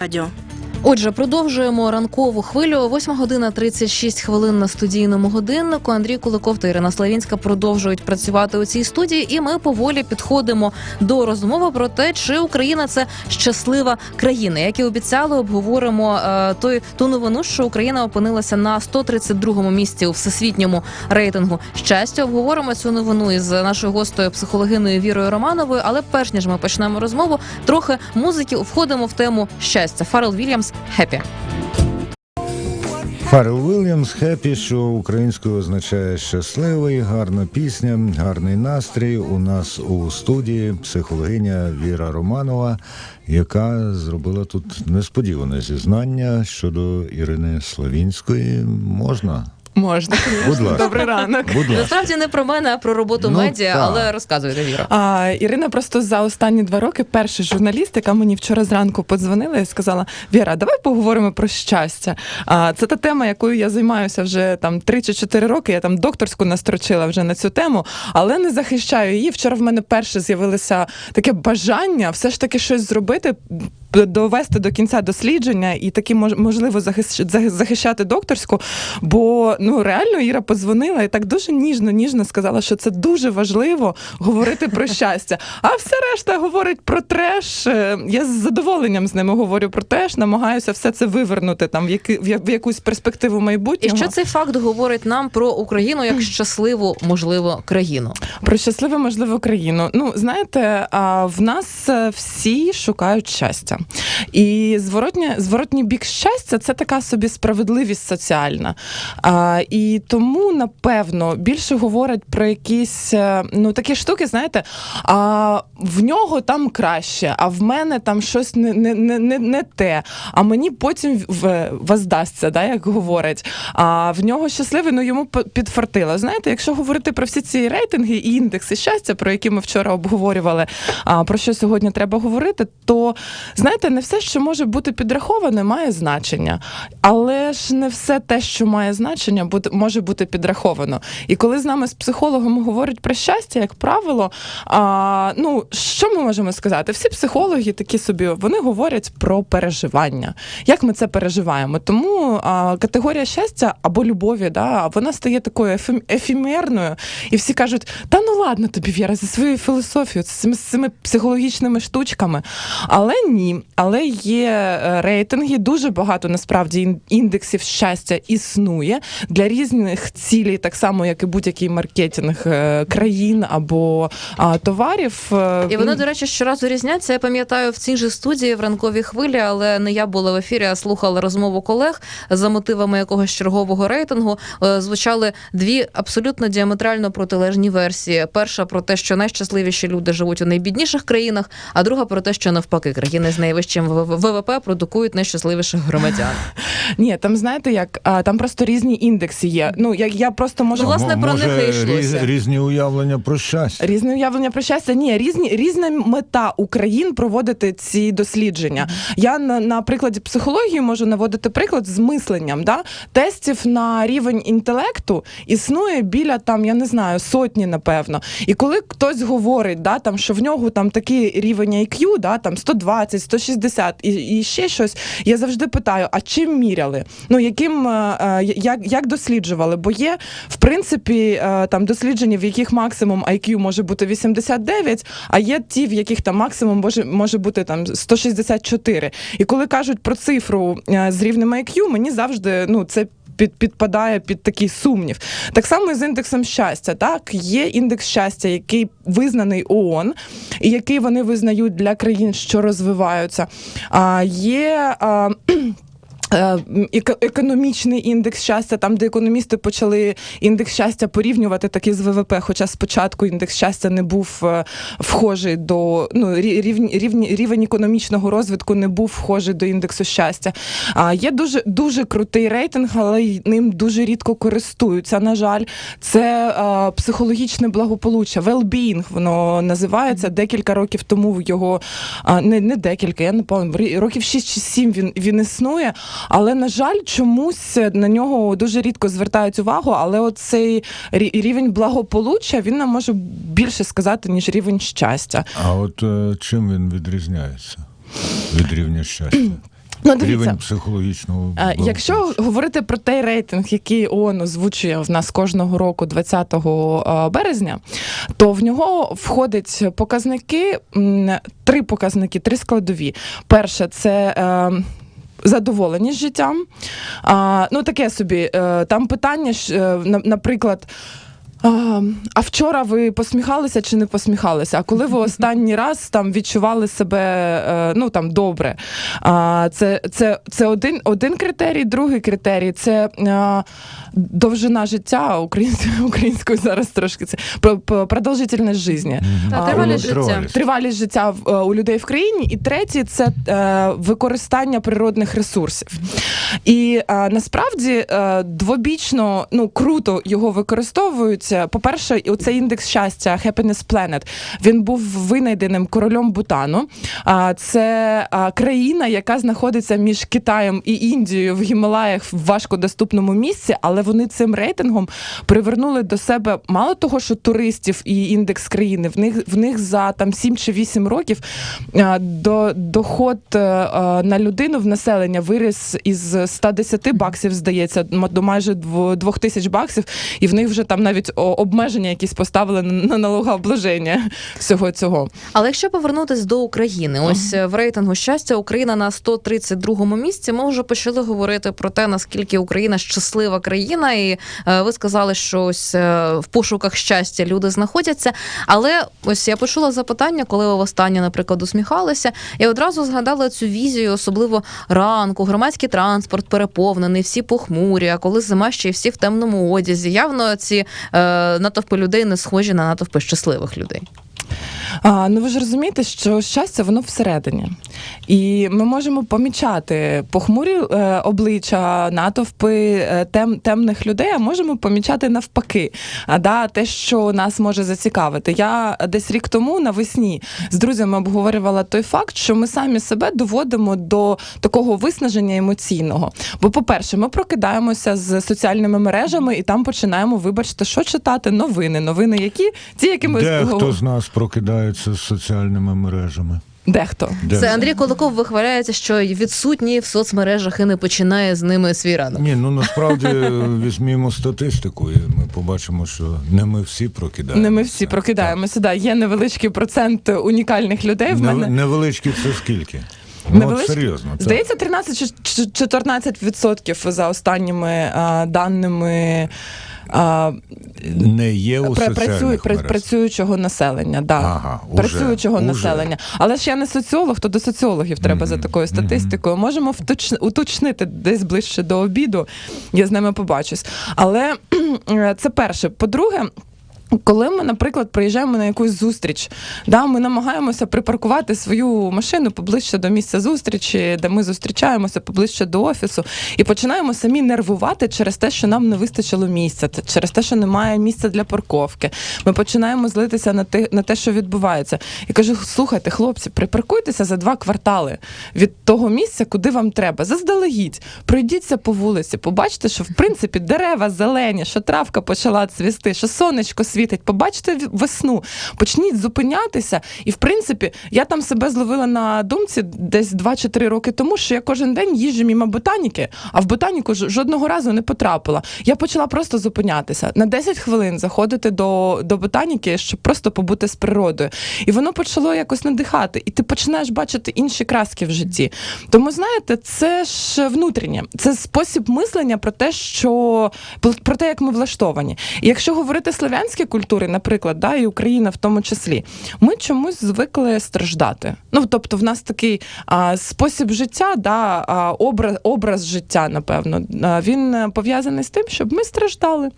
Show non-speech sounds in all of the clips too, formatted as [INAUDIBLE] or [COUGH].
радіо. Отже, продовжуємо ранкову хвилю. 8 година 36 хвилин на студійному годиннику. Андрій Куликов та Ірина Славінська продовжують працювати у цій студії, і ми поволі підходимо до розмови про те, чи Україна це щаслива країна. Як і обіцяли, обговоримо е, той ту новину, що Україна опинилася на 132-му місці у всесвітньому рейтингу щастя. Обговоримо цю новину із нашою гостею психологиною Вірою Романовою. Але перш ніж ми почнемо розмову, трохи музики входимо в тему щастя. Фарел Вільямс «Happy». Фарел Вільямс хеппі, що українською означає щасливий, гарна пісня, гарний настрій. У нас у студії психологиня Віра Романова, яка зробила тут несподіване зізнання щодо Ірини Славінської. Можна? Можна, Будь ласка. Добрий ранок. Будь ласка. Насправді не про мене, а про роботу Ну, медіа, так. але розказуйте Віра. А, Ірина просто за останні два роки перший журналіст, яка мені вчора зранку подзвонила і сказала: Віра, давай поговоримо про щастя. А, це та тема, якою я займаюся вже там 3 чи 4 роки. Я там докторську настрочила вже на цю тему, але не захищаю її. Вчора в мене перше з'явилося таке бажання все ж таки щось зробити. Довести до кінця дослідження і таки мож- можливо захищ- захищати докторську, бо ну реально Іра подзвонила і так дуже ніжно, ніжно сказала, що це дуже важливо говорити про [LAUGHS] щастя. А все решта говорить про треш. Е, Я з задоволенням з ними говорю про треш, намагаюся все це вивернути там в, яки, в якусь перспективу І що цей факт говорить нам про Україну як [CLEARS THROAT] щасливу, можливо, країну? Про щасливу, можливо, країну. Ну, знаєте, в нас е, всі шукають щастя. І зворотня, зворотній бік щастя це така собі справедливість соціальна. А, і тому, напевно, більше говорять про якісь е, ну, такі штуки, знаєте, а в нього там краще, а в мене там щось не, не, не, не, не те. А мені потім в, воздасться, да, як говорять. А в нього щасливий, ну йому підфартило. Знаєте, якщо говорити про всі ці рейтинги і індекси щастя, про які ми вчора обговорювали, а про що сьогодні треба говорити, то знаєте, не все, що може бути підраховане, має значення. Але ж не все те, що має значення, може бути підраховано. І коли з нами з психологом говорять про щастя, як правило, а, ну що ми можемо сказати? Всі психологи такі собі вони говорять про переживання. Як ми це переживаємо? Тому а, категорія щастя або любові, да, вона стає такою ефемерною, і всі кажуть: та ну ладно тобі, Віра, зі своєю філософією, з цими психологічними штучками. Але ні, але є е, рейтинги, дуже багато насправді ін- індексів щастя існує для різних цілей, так само як і будь-який маркетинг е, країн або товарів. Е, І вони, до речі, щоразу різняться. Я пам'ятаю в цій же студії в ранковій хвилі, але не я була в ефірі, а слухала розмову колег за мотивами якогось чергового рейтингу. Звучали дві абсолютно діаметрально протилежні версії. Перша про те, що найщасливіші люди живуть у найбідніших країнах, а друга про те, що навпаки країни з найвищим ВВ- ВВП продукують найщасливіших громадян. [LAUGHS] Ні, там знаєте як, а, там просто різні індекси є. Ну я, я просто можу Ну, власне, про може, них різ- різні уявлення про щастя. Різне уявлення про щастя. Ні, різні різна мета Україн проводити ці дослідження. Я на, на прикладі психології можу наводити приклад з мисленням. Да? Тестів на рівень інтелекту існує біля там, я не знаю, сотні, напевно. І коли хтось говорить, да, там, що в нього там такий рівень IQ, да, там 120, 160 і, і ще щось, я завжди питаю: а чим міряли? Ну яким е, е, як, як досліджували? Бо є в принципі е, там дослідження, в яких максимум IQ може бути 89, а є ті, в яких там максимум може, може бути там 164. І коли кажуть про цифру з рівнем IQ, мені завжди ну це. Під, підпадає під такий сумнів. Так само і з індексом щастя. Так, є індекс щастя, який визнаний ООН, і який вони визнають для країн, що розвиваються. А є. А, [CLEARS THROAT] економічний індекс щастя, там де економісти почали індекс щастя порівнювати таки з ВВП, хоча спочатку індекс щастя не був е, вхожий до ну рі- рівень, рівень, рівень економічного розвитку не був вхожий до індексу щастя. А є дуже дуже крутий рейтинг, але ним дуже рідко користуються. На жаль, це е, психологічне благополуччя, well-being воно називається. Декілька років тому його а, не, не декілька, я не пам'ятаю, років 6 чи 7 він, він існує. Але на жаль, чомусь на нього дуже рідко звертають увагу. Але оцей рівень благополуччя він нам може більше сказати ніж рівень щастя. А от е, чим він відрізняється від рівня щастя? Ну, дивіться. Рівень психологічного. Е, Якщо говорити про той рейтинг, який ООН озвучує в нас кожного року, 20 е, березня, то в нього входять показники, три показники, три складові. Перше, це. Е, з життям. А, ну, таке собі. Е, там питання, е, на- наприклад. А, а вчора ви посміхалися чи не посміхалися? А коли ви [LAUGHS] останній раз там відчували себе е, ну там добре? А, це це, це один, один критерій, другий критерій це е, довжина життя українською, [LAUGHS] українською зараз трошки це про- про- продовжительність життя. Тривалість життя. тривалість. Життя в- е, у людей в країні, і третє це е, використання природних ресурсів. І е, насправді е, двобічно ну круто його використовують. По-перше, цей індекс щастя Happiness Planet, він був винайденим королем Бутану. А це країна, яка знаходиться між Китаєм і Індією в Гімалаях в важкодоступному місці, але вони цим рейтингом привернули до себе мало того, що туристів і індекс країни. В них в них за там 7 чи 8 років до доход е, е, на людину в населення виріс із 110 баксів, здається, до майже 2 тисяч баксів, і в них вже там навіть обмеження якісь поставили на налогообложення всього цього. Але якщо повернутись до України, ось е, в рейтингу щастя Україна на 132-му місці. Ми вже почали говорити про те, наскільки Україна щаслива країна, і е, ви сказали, що ось е, в пошуках щастя люди знаходяться. Але ось я почула запитання, коли ви востаннє, наприклад, усміхалися, і одразу згадала цю візію, особливо ранку, громадський транспорт переповнений, всі похмурі, а коли зима ще й всі в темному одязі. Явно ці е, натовпи людей не схожі на натовпи щасливих людей. А, ну ви ж розумієте, що щастя воно всередині, і ми можемо помічати похмурі е, обличчя, натовпи е, тем, темних людей, а можемо помічати навпаки, а, да, те, що нас може зацікавити. Я десь рік тому навесні з друзями обговорювала той факт, що ми самі себе доводимо до такого виснаження емоційного. Бо, по-перше, ми прокидаємося з соціальними мережами і там починаємо, вибачте, що читати новини. Новини, які ті, які ми Де хто з нас прокидається з соціальними мережами? Дехто. Де? Це Андрій Кулаков вихваляється, що відсутній в соцмережах і не починає з ними свій ранок. Ні, ну насправді [LAUGHS] візьмімо статистику, і ми побачимо, що не ми всі прокидаємося. Не ми всі прокидаємося. Да, є невеличкий процент унікальних людей. В мене Невеличкі це скільки? Ну, от серйозно. це- здається 13 чи 14 відсотків за останніми а, даними. А, не є у пра- соціальних працює, пра- мережах. працюючого населення, да. Ага, уже, працюючого уже. населення. Але ж я не соціолог, то до соціологів треба Мгм, за такою статистикою. Можемо вточ- уточнити десь ближче до обіду. Я з ними побачусь. Але [CLEARS THROAT] е, це перше. По-друге. Коли ми, наприклад, приїжджаємо на якусь зустріч, да, ми намагаємося припаркувати свою машину поближче до місця зустрічі, де ми зустрічаємося поближче до офісу, і починаємо самі нервувати через те, що нам не вистачило місця, через те, що немає місця для парковки. Ми починаємо злитися на те, на те, що відбувається. І кажу: слухайте, хлопці, припаркуйтеся за два квартали від того місця, куди вам треба. Заздалегідь, пройдіться по вулиці, побачите, що в принципі дерева зелені, що травка почала цвісти, що сонечко світить. Побачите в- весну, почніть зупинятися. І в принципі, я там себе зловила на думці десь 2 чи 3 роки тому, що я кожен день їжджу мімо ботаніки, а в ботаніку жодного разу не потрапила. Я почала просто зупинятися на 10 хвилин заходити до, до ботаніки, щоб просто побути з природою. І воно почало якось надихати, і ти починаєш бачити інші краски в житті. Тому знаєте, це ж внутрішнє, це спосіб мислення про те, що про те, як ми влаштовані. І якщо говорити слов'янські культури, наприклад, да, і Україна в тому числі, ми чомусь звикли страждати. Ну тобто, в нас такий а, спосіб життя, да, а, образ, образ життя, напевно, а, він е, пов'язаний з тим, щоб ми страждали.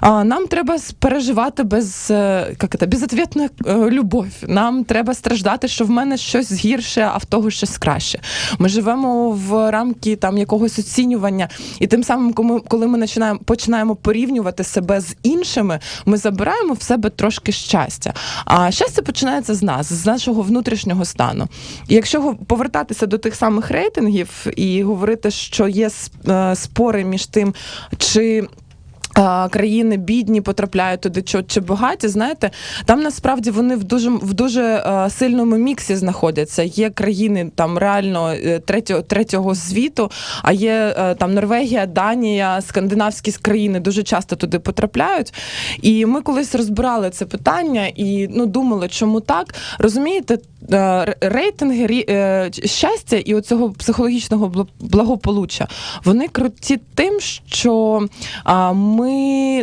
А, нам треба переживати без е, як це, безответну е, любов. Нам треба страждати, що в мене щось гірше, а в того щось краще. Ми живемо в рамки там якогось оцінювання, і тим самим, коли ми, коли ми починаємо починаємо порівнювати себе з іншими, ми забираємо в себе трошки щастя. А щастя починається з нас, з нашого внутрішнього стану. І якщо повертатися до тих самих рейтингів і говорити, що є е, спори між тим, чи країни бідні потрапляють туди чи, багаті, знаєте, там насправді вони в дуже в дуже е, сильному міксі знаходяться. Є країни там реально е, третього, третього світу, а є е, там Норвегія, Данія, скандинавські країни дуже часто туди потрапляють. І ми колись розбирали це питання і ну думали, чому так. Розумієте, е, рейтинги рі- е, щастя і оцього психологічного бл- благополуччя вони круті тим, що ми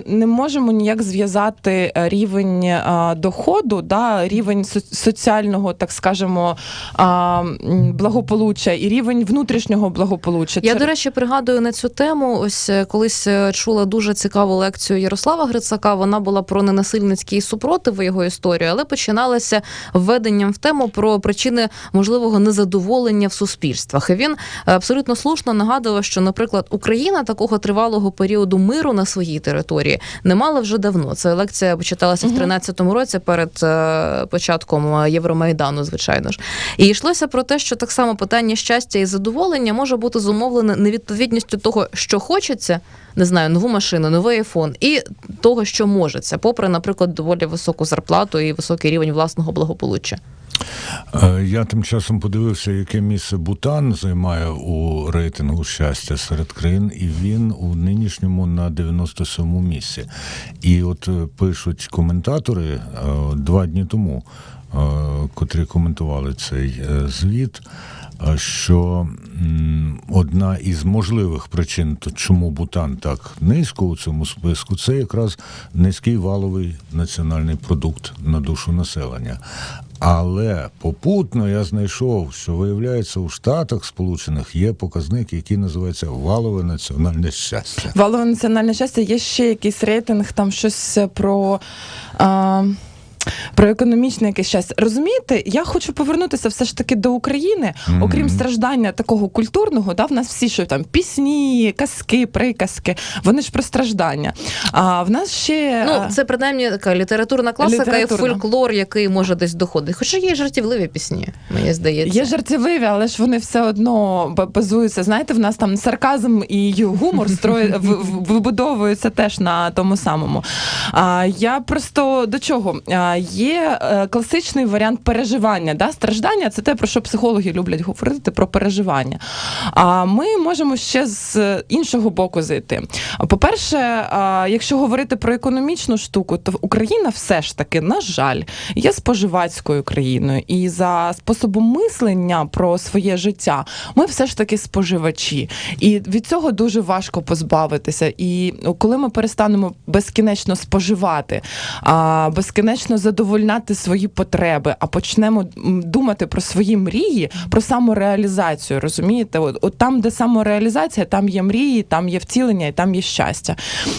не можемо ніяк зв'язати е, рівень доходу, да, рівень со- соціального, так скажемо, благополуччя і рівень внутрішнього благополуччя. Я, до речі, пригадую на цю тему. Ось е, колись е, чула дуже цікаву лекцію Ярослава Грицака. Вона була про ненасильницький супротив його історію, але починалася введенням в тему про причини можливого незадоволення в суспільствах. І він е, абсолютно слушно нагадував, що, наприклад, Україна такого тривалого періоду миру на своїй території не мала вже давно. Це лекція почиталася в Мгм. 13-му році перед е, початком е, Євромайдану, звичайно ж. І йшлося про те, що так само питання щастя і задоволення може бути зумовлене невідповідністю того, що хочеться, не знаю, нову машину, новий айфон, і того, що можеться, попри, наприклад, доволі високу зарплату і високий рівень власного благополуччя. Е, Я тим часом подивився, яке місце Бутан займає у рейтингу щастя серед країн, і він у нинішньому на 97-му місці. І от е, пишуть коментатори е, два дні тому, котрі коментували цей звіт. Що одна із можливих причин, чому Бутан так низько у цьому списку, це якраз низький валовий національний продукт на душу населення. Але попутно я знайшов, що виявляється, у Штатах Сполучених є показник, який називається валове національне щастя. Валове національне щастя, є ще якийсь рейтинг, там щось про. А... Про економічне якесь щастя. Розумієте, я хочу повернутися все ж таки до України, Мгм. окрім страждання такого культурного, да, в нас всі що там пісні, казки, приказки, вони ж про страждання. А в нас ще Ну, це принаймні така літературна класика Літературна. і фольклор, який може десь доходити. Хоча є жартівливі пісні, мені здається. Є жартівливі, але ж вони все одно базуються. Знаєте, в нас там сарказм і гумор строї вибудовуються теж на тому самому. А я просто до чого? А, є е, класичний варіант переживання. Да? Страждання це те, про що психологи люблять говорити про переживання. А ми можемо ще з іншого боку зайти. По-перше, якщо говорити про економічну штуку, то Україна все ж таки, на жаль, є споживацькою країною, і за способом мислення про своє життя ми все ж таки споживачі, і від цього дуже важко позбавитися. І коли ми перестанемо безкінечно споживати, безкінечно задовольняти свої потреби, а почнемо думати про свої мрії, про самореалізацію, розумієте? От, от там, де самореалізація, там є мрії, там є втілення і там є щастя.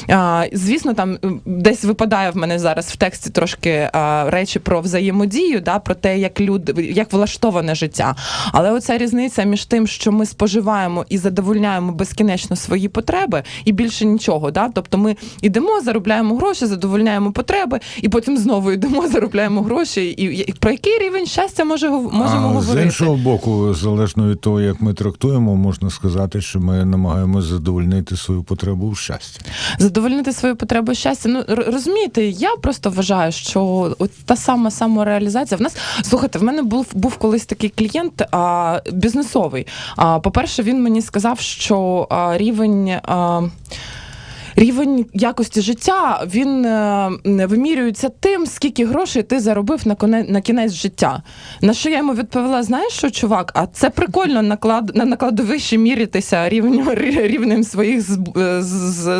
А, звісно, там десь випадає в мене зараз в тексті трошки а, речі про взаємодію, да, про те, як люди, як влаштоване життя. Але оця різниця між тим, що ми споживаємо і задовольняємо безкінечно свої потреби, і більше нічого. Да? Тобто ми йдемо, заробляємо гроші, задовольняємо потреби, і потім знову йдемо, [LAUGHS] заробляємо гроші. І, про який рівень щастя може можемо а говорити? з іншого боку, залежно від того, як ми трактуємо, можна сказати, що ми намагаємося задовольнити свою потребу в щасті. задовольнити свою потребу щастя. Ну розумієте, я просто вважаю, що от та сама самореалізація в нас слухайте, в мене був був колись такий клієнт а, бізнесовий. А, по-перше, він мені сказав, що а, рівень. А, Рівень якості життя він е, вимірюється тим, скільки грошей ти заробив на коне на кінець життя. На що я йому відповіла: знаєш що, чувак? А це прикольно наклад на накладовищі мірятися рівнем рівнем своїх е,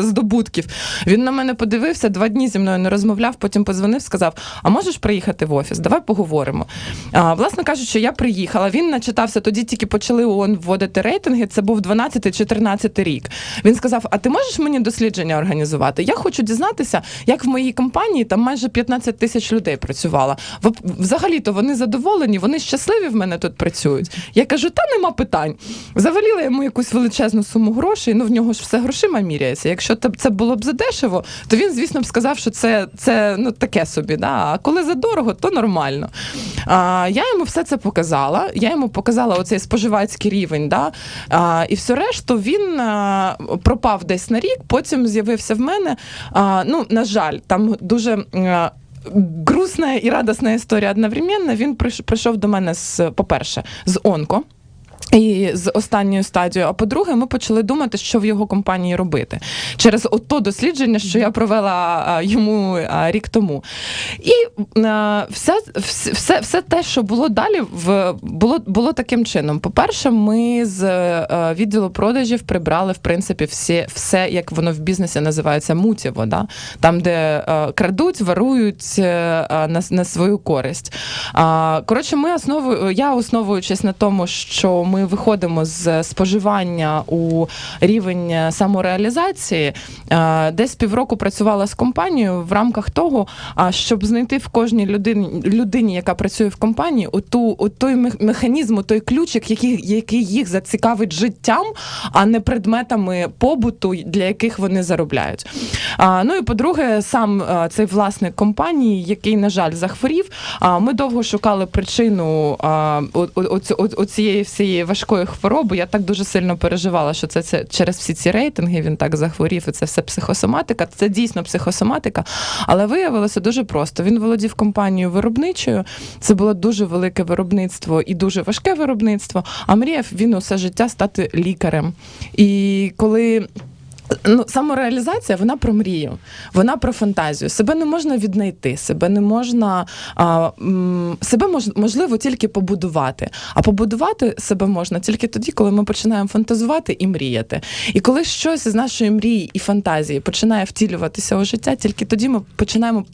здобутків. Він на мене подивився, два дні зі мною не розмовляв, потім позвонив, сказав: А можеш приїхати в офіс? Давай поговоримо. А, власне кажучи, я приїхала. Він начитався, тоді тільки почали ООН вводити рейтинги. Це був 12 чи 13 рік. Він сказав: А ти можеш мені дослідження організувати? Я хочу дізнатися, як в моїй компанії там майже 15 тисяч людей працювало. Взагалі-то вони задоволені, вони щасливі в мене тут працюють. Я кажу, та нема питань. Заваліла йому якусь величезну суму грошей. Ну в нього ж все грошима міряється. Якщо це було б задешево, то він, звісно, б сказав, що це, це ну таке собі. Да? А коли задорого, то нормально. А, я йому все це показала. Я йому показала оцей споживацький рівень. Да? А, і все решту він а, пропав десь на рік. Потім з'явився в мене. А, ну, на жаль, там дуже. Грустна і радісна історія одновременно. Він прийш- прийшов до мене з, по-перше, з онко. І з останньою стадією. А по-друге, ми почали думати, що в його компанії робити через ото дослідження, що я провела йому рік тому. І все, все, все, те, що було далі, в було, було таким чином. По-перше, ми з е, відділу продажів прибрали в принципі всі, все, як воно в бізнесі називається, мутєво, да? там, де е, крадуть, ворують е, на, на свою користь. Коротше, ми основу, я основуючись на тому, що ми виходимо з споживання у рівень самореалізації, е, десь півроку працювала з компанією в рамках того, щоб знайти в кожній людині, людині, яка працює в компанії, оту, от той мех- механізм, той ключик, який, який їх зацікавить життям, а не предметами побуту, для яких вони заробляють. Ну і по-друге, сам цей власник компанії, який, на жаль, захворів. А ми довго шукали причину оцієї всієї важкої хвороби. Я так дуже сильно переживала, що це, це через всі ці рейтинги. Він так захворів, і це все психосоматика. Це дійсно психосоматика. Але виявилося дуже просто. Він володів компанією виробничою. Це було дуже велике виробництво і дуже важке виробництво. А мріяв він усе життя стати лікарем. І коли Ну, самореалізація вона про мрію, вона про фантазію. Себе не можна віднайти, себе не можна а, м, себе мож, можливо тільки побудувати. А побудувати себе можна тільки тоді, коли ми починаємо фантазувати і мріяти. І коли щось з нашої мрії і фантазії починає втілюватися у життя, тільки тоді ми починаємо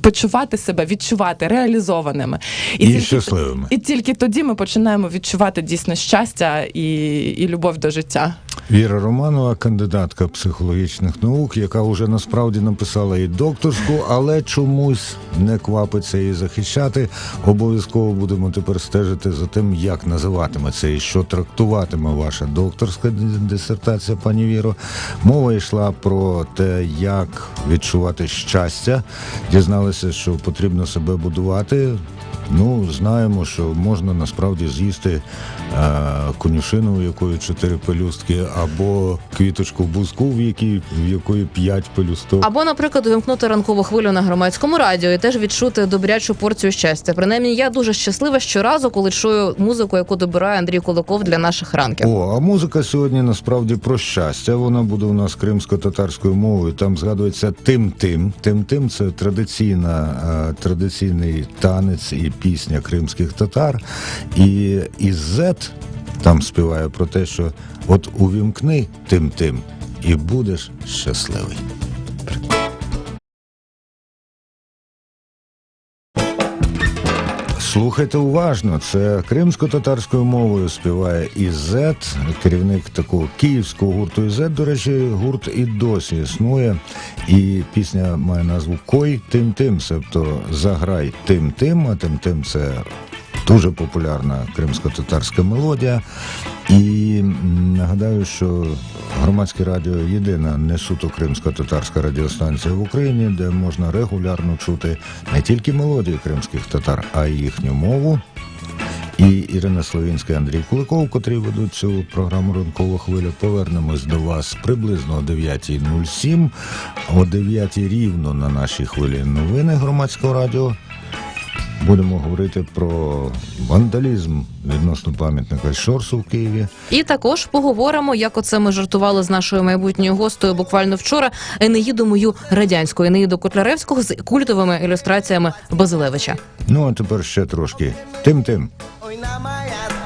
почувати себе, відчувати реалізованими І тільки- щасливими. І тільки тоді ми починаємо відчувати дійсно щастя і, і любов до життя. Віра Романова, кандидатка психологічних наук, яка вже насправді написала і докторську, але чомусь не квапиться її захищати. Обов'язково будемо тепер стежити за тим, як називатиметься і що трактуватиме ваша докторська дисертація, пані Віро. Мова йшла про те, як відчувати щастя. Дізналися, що потрібно себе будувати. Ну, знаємо, що можна насправді з'їсти е, конюшину, в якої чотири пелюстки, або квіточку в бузку, в якій в якої п'ять пелюсток. Або, наприклад, увімкнути ранкову хвилю на громадському радіо і теж відчути добрячу порцію щастя. Принаймні, я дуже щаслива щоразу, коли чую музику, яку добирає Андрій Куликов для наших ранків. О, а музика сьогодні насправді про щастя. Вона буде у нас кримсько-татарською мовою. Там згадується тим-тим. Тим-тим це традиційна, е, традиційний танець і пісня кримських татар. І Ізет там співає про те, що от увімкни тим-тим, і будеш щасливий. Слухайте уважно, це кримсько-татарською мовою співає Ізет, керівник такого київського гурту Ізет. До речі, гурт і досі існує. І пісня має назву Кой тим тим, себто заграй тим тим, а тим тим це дуже популярна кримсько-татарська мелодія. І нагадаю, що громадське радіо єдина не суто кримсько-татарська радіостанція в Україні, де можна регулярно чути не тільки мелодії кримських татар, а й їхню мову. І Ірина Словінська Андрій Куликов, котрі ведуть цю програму Ранкова хвиля. Повернемось до вас приблизно о 9.07. О 9 рівно на нашій хвилі новини громадського радіо. Будемо говорити про вандалізм відносно пам'ятника Шорсу в Києві. І також поговоримо, як оце ми жартували з нашою майбутньою гостею буквально вчора. Енеїду мою радянську Енеїду Котляревського з культовими ілюстраціями Базилевича. Ну а тепер ще трошки. Тим-тим. Ой, на más